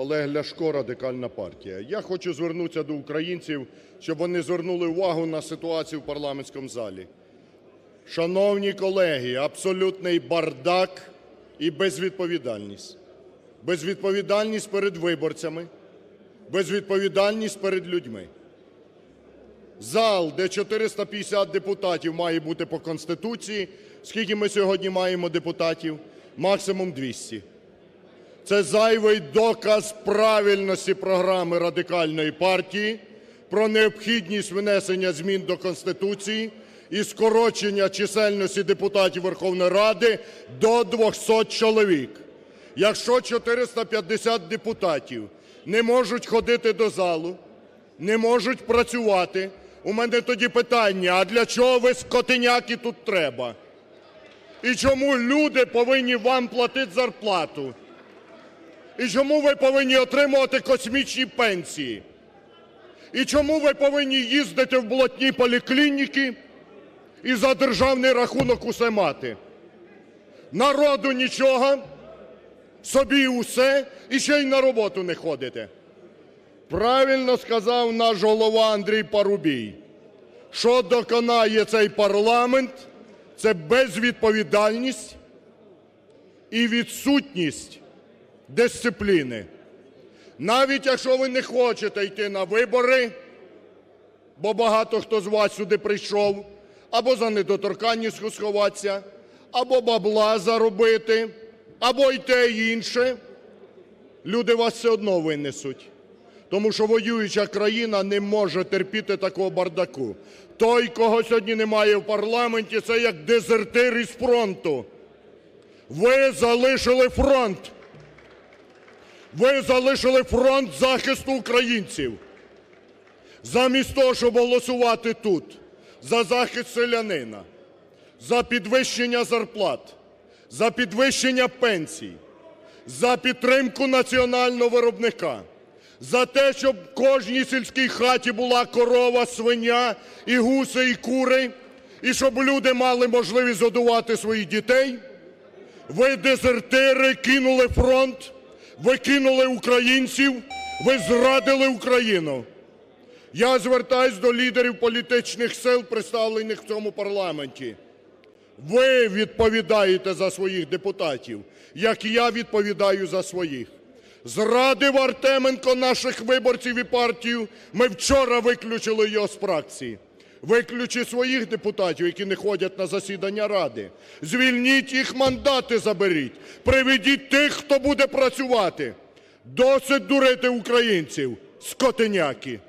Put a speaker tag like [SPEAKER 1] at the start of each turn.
[SPEAKER 1] Олег Ляшко, Радикальна партія. Я хочу звернутися до українців, щоб вони звернули увагу на ситуацію в парламентському залі. Шановні колеги, абсолютний бардак і безвідповідальність. Безвідповідальність перед виборцями, безвідповідальність перед людьми. Зал, де 450 депутатів має бути по Конституції. Скільки ми сьогодні маємо депутатів? Максимум 200. Це зайвий доказ правильності програми Радикальної партії про необхідність внесення змін до Конституції і скорочення чисельності депутатів Верховної Ради до 200 чоловік. Якщо 450 депутатів не можуть ходити до залу, не можуть працювати, у мене тоді питання: а для чого ви скотиняки тут треба? І чому люди повинні вам платити зарплату? І чому ви повинні отримувати космічні пенсії? І чому ви повинні їздити в блатні поліклініки і за державний рахунок усе мати? Народу нічого, собі усе, і ще й на роботу не ходите. Правильно сказав наш голова Андрій Парубій. Що доконає цей парламент, це безвідповідальність і відсутність дисципліни. Навіть якщо ви не хочете йти на вибори, бо багато хто з вас сюди прийшов, або за недоторканністю сховатися, або бабла заробити, або й те інше, люди вас все одно винесуть. Тому що воююча країна не може терпіти такого бардаку. Той, кого сьогодні немає в парламенті, це як дезертир із фронту. Ви залишили фронт. Ви залишили фронт захисту українців. Замість того, щоб голосувати тут за захист селянина, за підвищення зарплат, за підвищення пенсій, за підтримку національного виробника, за те, щоб в кожній сільській хаті була корова, свиня, і гуси, і кури, і щоб люди мали можливість годувати своїх дітей. Ви дезертири кинули фронт, ви кинули українців, ви зрадили Україну. Я звертаюсь до лідерів політичних сил, представлених в цьому парламенті. Ви відповідаєте за своїх депутатів, як я відповідаю за своїх. Зрадив Артеменко наших виборців і партію. Ми вчора виключили його з фракції. Виключи своїх депутатів, які не ходять на засідання Ради. Звільніть їх мандати, заберіть. Приведіть тих, хто буде працювати. Досить дурити українців, скотиняки.